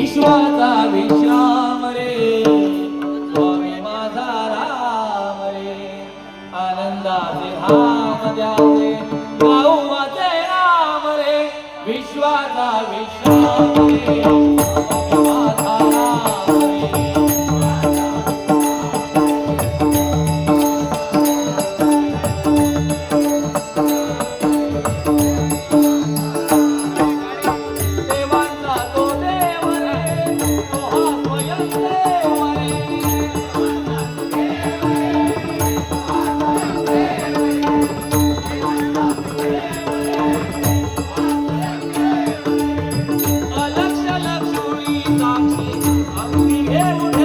विश्वाचा विश्राम रे. स्वामी माझा राम रे. आनंदाचे धाम द्यावे. भाऊचे राम रे. विश्वाचा विश्राम रे. Yeah.